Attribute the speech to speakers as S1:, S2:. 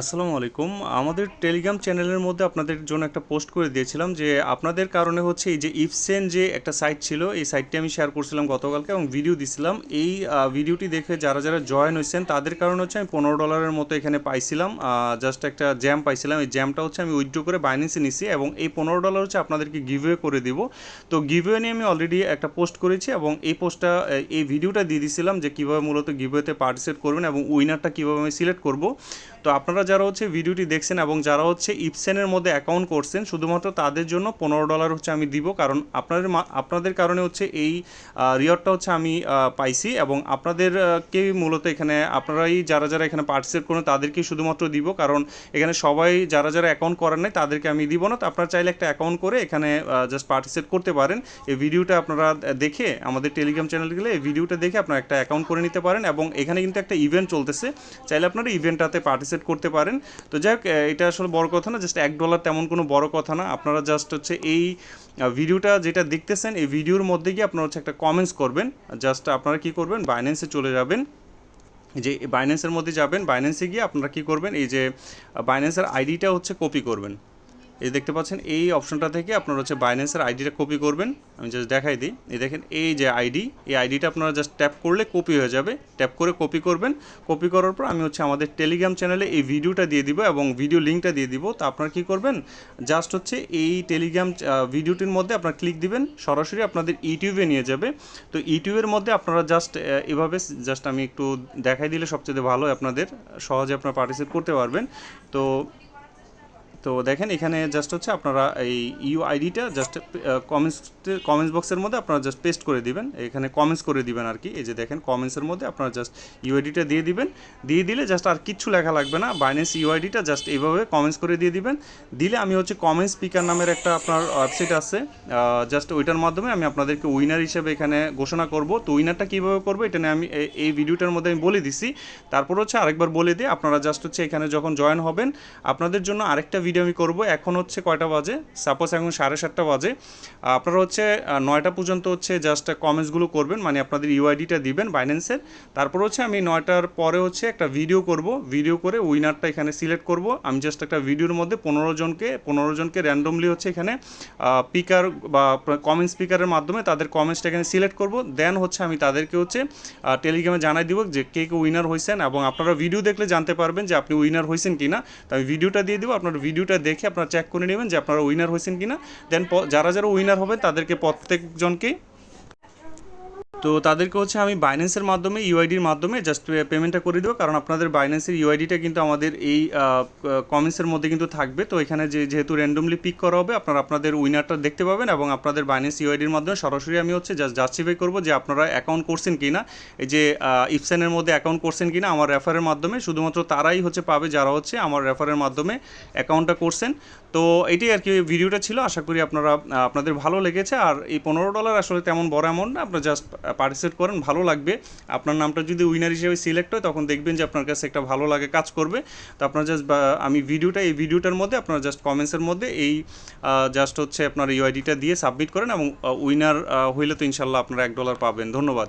S1: আসসালামু আলাইকুম। আমাদের টেলিগ্রাম চ্যানেলের মধ্যে আপনাদের জন্য একটা পোস্ট করে দিয়েছিলাম যে আপনাদের কারণে হচ্ছে এই যে ইফসেন যে একটা সাইট ছিল, এই সাইটটি আমি শেয়ার করছিলাম গতকালকে এবং ভিডিও দিছিলাম। এই ভিডিওটি দেখে যারা যারা জয়েন হয়েছেন, তাদের কারণে হচ্ছে আমি পনেরো ডলারের মতো এখানে পাইছিলাম। জাস্ট একটা জ্যাম পাইছিলাম। এই জ্যামটা হচ্ছে আমি উইথড্র করে বাইন্যান্সে নিছি এবং এই পনেরো ডলার হচ্ছে আপনাদেরকে গিভওয়ে করে দিব। তো গিভওয়ে নিয়ে আমি অলরেডি একটা পোস্ট করেছি এবং এই পোস্টটা এই ভিডিওটা দিয়ে দিছিলাম যে কীভাবে মূলত গিভওয়েতে পার্টিসিপেট করবেন এবং উইনারটা কীভাবে আমি সিলেক্ট করব। তো আপনারা যারা হচ্ছে ভিডিওটি দেখছেন এবং যারা হচ্ছে ইপসেনের মধ্যে অ্যাকাউন্ট করছেন, শুধুমাত্র তাদের জন্য পনেরো ডলার হচ্ছে আমি দিব, কারণ আপনাদের আপনাদের কারণে হচ্ছে এই রিওয়ার্ডটা হচ্ছে আমি পাইছি এবং আপনাদেরকে মূলত এখানে আপনারাই যারা যারা এখানে পার্টিসিপেট করেন তাদেরকেই শুধুমাত্র দিব, কারণ এখানে সবাই যারা যারা অ্যাকাউন্ট করার নাই তাদেরকে আমি দিব না। তো আপনারা চাইলে একটা অ্যাকাউন্ট করে এখানে জাস্ট পার্টিসিপেট করতে পারেন। এই ভিডিওটা আপনারা দেখে, আমাদের টেলিগ্রাম চ্যানেল গেলে এই ভিডিওটা দেখে আপনারা একটা অ্যাকাউন্ট করে নিতে পারেন এবং এখানে কিন্তু একটা ইভেন্ট চলতেছে। চাইলে আপনারা ইভেন্টটাতে পার্টিসিপেট করতে পারেন। তো যাই হোক এটা আসলে বড় কথা না জাস্ট এক ডলার তেমন কোনো বড় কথা না। আপনারা জাস্ট হচ্ছে এই ভিডিওটা যেটা দেখতেছেন, এই ভিডিওর মধ্যে গিয়ে আপনারা হচ্ছে একটা কমেন্টস করবেন। জাস্ট আপনারা কি করবেন? বাইন্যান্সে চলে যাবেন। যে বাইন্যান্সের মধ্যে যাবেন বাইন্যান্সে গিয়ে আপনারা কি করবেন? এই যে বাইন্যান্সের আইডিটা হচ্ছে কপি করবেন। এই দেখতে পাচ্ছেন, এই অপশনটা থেকে আপনারা হচ্ছে বাইন্যান্সের আইডিটা কপি করবেন। আমি জাস্ট দেখাই দিই। এই দেখেন, এই যে আইডি এই আইডিটা আপনারা জাস্ট ট্যাপ করলে কপি হয়ে যাবে। ট্যাপ করে কপি করবেন। কপি করার পর আমি হচ্ছে আমাদের টেলিগ্রাম চ্যানেলে এই ভিডিওটা দিয়ে দিব এবং ভিডিও লিঙ্কটা দিয়ে দিব। তো আপনারা কী করবেন? জাস্ট হচ্ছে এই টেলিগ্রাম ভিডিওটির মধ্যে আপনারা ক্লিক দিবেন। সরাসরি আপনাদের ইউটিউবে নিয়ে যাবে। তো ইউটিউবের মধ্যে আপনারা জাস্ট এভাবে জাস্ট আমি একটু দেখাই দিলে সবচেয়ে ভালো, আপনাদের সহজে আপনারা পার্টিসিপেট করতে পারবেন। তো তো দেখেন, এখানে জাস্ট হচ্ছে আপনারা এই ইউ আইডিটা জাস্ট কমেন্টস কমেন্টস বক্সের মধ্যে আপনারা জাস্ট পেস্ট করে দিবেন। এখানে কমেন্টস করে দিবেন আর কি। এই যে দেখেন কমেন্টসের মধ্যে আপনারা জাস্ট ইউ আইডিটা দিয়ে দিবেন। দিয়ে দিলে জাস্ট আর কিচ্ছু লেখা লাগবে না। বাইন্যান্স ইউ আইডিটা জাস্ট এইভাবে কমেন্টস করে দিয়ে দিবেন। দিলে আমি হচ্ছে কমেন্ট স্পিকার নামের একটা আপনার ওয়েবসাইট আছে। জাস্ট ওইটার মাধ্যমে আমি আপনাদেরকে উইনার হিসেবে এখানে ঘোষণা করব। তো উইনারটা কীভাবে করব, এটা নিয়ে আমি এই- এই ভিডিওটার মধ্যে আমি বলে দিছি। তারপর হচ্ছে আরেকবার বলে দিই আপনারা জাস্ট হচ্ছে এখানে যখন জয়েন হবেন, আপনাদের জন্য আরেকটা ভিডিও আমি করব। এখন হচ্ছে কয়টা বাজে? সাপোজ এখন সাড়ে সাতটা বাজে। আপনারা হচ্ছে নয়টা পর্যন্ত হচ্ছে জাস্ট কমেন্টসগুলো করবেন মানে আপনাদের ইউআইডিটা দিবেন বাইন্যান্সের তারপর হচ্ছে আমি নয়টার পরে হচ্ছে একটা ভিডিও করব। ভিডিও করে উইনারটা এখানে সিলেক্ট করব। আমি জাস্ট একটা ভিডিওর মধ্যে পনেরো জনকে পনেরো জনকে র্যান্ডমলি হচ্ছে এখানে পিকার বা কমেন্ট স্পিকারের মাধ্যমে তাদের কমেন্টসটা এখানে সিলেক্ট করব। দেন হচ্ছে আমি তাদেরকে হচ্ছে টেলিগ্রামে জানাই দিব যে কে কে উইনার হয়েছেন এবং আপনারা ভিডিও দেখলে জানতে পারবেন যে আপনি উইনার হয়েছেন কি না তো আমি ভিডিওটা দিয়ে দেবো, আপনার ভিডিওটা দেখে আপনারা চেক করে নেবেন যে আপনারা উইনার হয়েছেন কিনা। দেন যারা যারা উইনার হবেন তাদেরকে প্রত্যেকজনকে তো তাদেরকে হচ্ছে আমি বাইন্যান্সের মাধ্যমে ইউআইডির মাধ্যমে জাস্ট পেমেন্টটা করে দেবো। কারণ আপনাদের বাইন্যান্সের ইউআইডিটা কিন্তু আমাদের এই কমেন্টসের মধ্যে কিন্তু থাকবে। তো এখানে যে, যেহেতু র্যান্ডমলি পিক করা হবে, আপনারা আপনাদের উইনারটা দেখতে পাবেন এবং আপনাদের বাইন্যান্স ইউআইডির মাধ্যমে সরাসরি আমি হচ্ছে জাস্ট জাস্টিফাই করব যে আপনারা অ্যাকাউন্ট করছেন কি না এই যে ইপসেনের মধ্যে অ্যাকাউন্ট করছেন কি না আমার রেফারের মাধ্যমে, শুধুমাত্র তারাই হচ্ছে পাবে যারা হচ্ছে আমার রেফারের মাধ্যমে অ্যাকাউন্টটা করছেন। তো এটাই আর কি ভিডিওটা ছিল। আশা করি আপনারা আপনাদের ভালো লেগেছে। আর এই পনেরো ডলার আসলে তেমন বড় অ্যামাউন্ট না। আপনার জাস্ট পার্টিসিপেট করেন, ভালো লাগবে। আপনার নামটা যদি উইনার হিসেবে সিলেক্ট হয়, তখন দেখবেন যে আপনার কাছে একটা ভালো লাগে কাজ করবে। তো আপনার জাস্ট আমি ভিডিওটা এই ভিডিওটার মধ্যে আপনার জাস্ট কমেন্টসের মধ্যে এই জাস্ট হচ্ছে আপনার ইউআইডিটা দিয়ে সাবমিট করেন এবং উইনার হইলে তো ইনশাল্লাহ আপনারা এক ডলার পাবেন। ধন্যবাদ।